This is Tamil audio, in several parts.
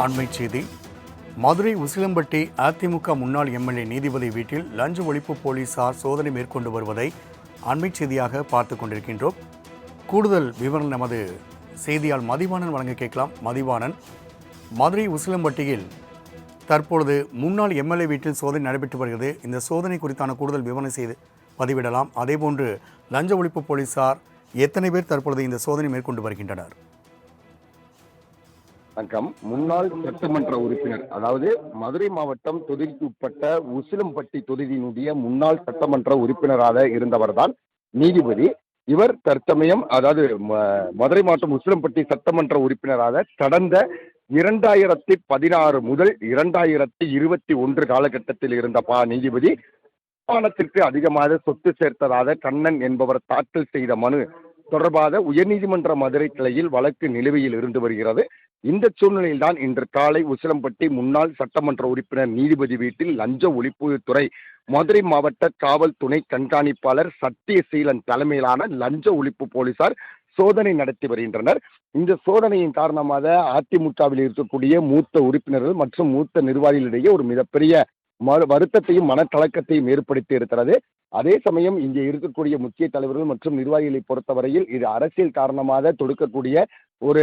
அண்மை செய்தி. மதுரை உசிலம்பட்டி அதிமுக முன்னாள் எம்எல்ஏ நீதிபதி வீட்டில் லஞ்ச ஒழிப்பு போலீசார் சோதனை மேற்கொண்டு வருவதை அண்மை செய்தியாக பார்த்து கொண்டிருக்கின்றோம். கூடுதல் விவரம் நமது செய்தியால் மதிவாணன் வழங்க கேட்கலாம். மதிவாணன் மதுரை உசிலம்பட்டியில் தற்பொழுது முன்னாள் எம்எல்ஏ வீட்டில் சோதனை நடைபெற்று வருகிறது. இந்த சோதனை குறித்தான கூடுதல் விவரம் செய்து பதிவிடலாம். அதேபோன்று லஞ்ச ஒழிப்பு போலீசார் எத்தனை பேர் தற்பொழுது இந்த சோதனை மேற்கொண்டு வருகின்றனர்? வணக்கம் முன்னாள் சட்டமன்ற உறுப்பினர் அதாவது மதுரை மாவட்டம் தொகுதிக்கு உட்பட்ட உசிலம்பட்டி தொகுதியினுடைய முன்னாள் சட்டமன்ற உறுப்பினராக இருந்தவர்தான் நீதிபதி. இவர் தற்சமயம் அதாவது மதுரை மாவட்டம் உசிலம்பட்டி சட்டமன்ற உறுப்பினராக கடந்த இரண்டாயிரத்தி பதினாறு முதல் இரண்டாயிரத்தி இருபத்தி ஒன்று காலகட்டத்தில் இருந்த பா நீதிபதி. வருமானத்திற்கு அதிகமாக சொத்து சேர்த்ததாக கண்ணன் என்பவர் தாக்கல் செய்த மனு தொடர்பாக உயர்நீதிமன்ற மதுரை கிளையில் வழக்கு நிலுவையில் இருந்து வருகிறது. இந்த சூழ்நிலையில்தான் இன்று காலை உசிலம்பட்டி முன்னாள் சட்டமன்ற உறுப்பினர் நீதிபதி வீட்டில் லஞ்ச ஒழிப்புத்துறை மதுரை மாவட்ட காவல் துணை கண்காணிப்பாளர் சத்தியசீலன் தலைமையிலான லஞ்ச ஒழிப்பு போலீசார் சோதனை நடத்தி வருகின்றனர். இந்த சோதனையின் காரணமாக அதிமுகவில் இருக்கக்கூடிய மூத்த உறுப்பினர்கள் மற்றும் மூத்த நிர்வாகிகளிடையே ஒரு மிகப்பெரிய மறு வருத்தத்தையும் மனக்கலக்கத்தையும் ஏற்படுத்தி இருக்கிறது. அதே சமயம் இங்கே இருக்கக்கூடிய முக்கிய தலைவர்கள் மற்றும் நிர்வாகிகளை பொறுத்தவரையில் இது அரசியல் காரணமாக தொடுக்கக்கூடிய ஒரு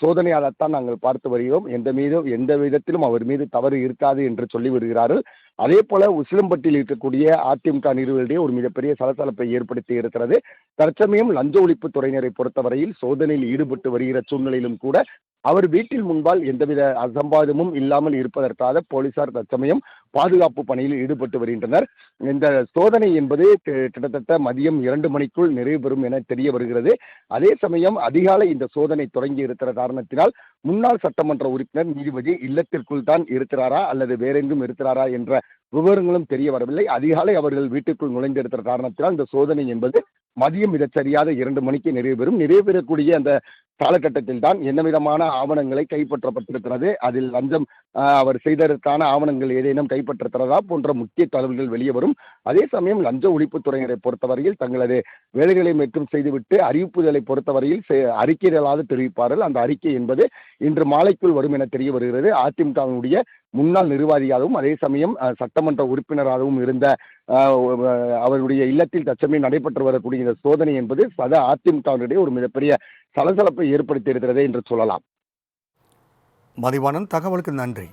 சோதனையாகத்தான் நாங்கள் பார்த்து வருகிறோம். எந்த மீதும் எந்த விதத்திலும் அவர் மீது தவறு இருக்காது என்று சொல்லி வருகிறார்கள் அதே போல உசிலம்பட்டியில் இருக்கக்கூடிய அதிமுக நிறுவனங்களிடையே ஒரு மிகப்பெரிய சலசலப்பை ஏற்படுத்தி இருக்கிறது. தற்சமயம் லஞ்ச ஒழிப்பு துறையினரை பொறுத்தவரையில் சோதனையில் ஈடுபட்டு வருகிற சூழ்நிலையிலும் கூட அவர் வீட்டில் முன்பால் எந்தவித அசம்பாதமும் இல்லாமல் இருப்பதற்காக போலீசார் தற்சமயம் பாதுகாப்பு பணியில் ஈடுபட்டு வருகின்றனர். இந்த சோதனை என்பது கிட்டத்தட்ட மதியம் இரண்டு மணிக்குள் நிறைவு பெறும் என தெரிய வருகிறது. அதே சமயம் அதிகாலை இந்த சோதனை தொடங்கி இருக்கிற காரணத்தினால் முன்னாள் சட்டமன்ற உறுப்பினர் நீதிபதி இல்லத்திற்குள் தான் இருக்கிறாரா அல்லது வேறெங்கும் இருக்கிறாரா என்ற விவரங்களும் தெரிய வரவில்லை. அதிகாலை அவர்கள் வீட்டுக்குள் நுழைந்திருக்கிற காரணத்தினால் இந்த சோதனை என்பது மதியம் மிகச்சரியாத இரண்டு மணிக்கு நிறைவு நிறைவேறக்கூடிய அந்த காலகட்டத்தில் தான் என்ன விதமான ஆவணங்களை கைப்பற்றப்பட்டிருக்கிறது. அதில் லஞ்சம் அவர் செய்ததற்கான ஆவணங்கள் ஏதேனும் கைப்பற்றிருக்கிறதா போன்ற முக்கிய தகவல்கள் வெளியே வரும். அதே சமயம் லஞ்ச ஒழிப்புத்துறையினரை பொறுத்தவரையில் தங்களது வேலைகளை மேற்கும் செய்துவிட்டு அறிவிப்புதலை பொறுத்தவரையில் அறிக்கைகளாக தெரிவிப்பார்கள். அந்த அறிக்கை என்பது இன்று மாலைக்குள் வரும் என தெரிய வருகிறது. அதிமுகவினுடைய முன்னாள் நிர்வாகியாகவும் அதே சமயம் சட்டமன்ற உறுப்பினராகவும் இருந்த அவருடைய இல்லத்தில் தற்சமயம் நடைபெற்று வரக்கூடிய இந்த சோதனை என்பது சத அதிமுகவினுடைய ஒரு மிகப்பெரிய சலசலப்பை ஏற்படுத்தி இருக்கிறதே என்று சொல்லலாம். மதிவானன் தகவலுக்கு நன்றி.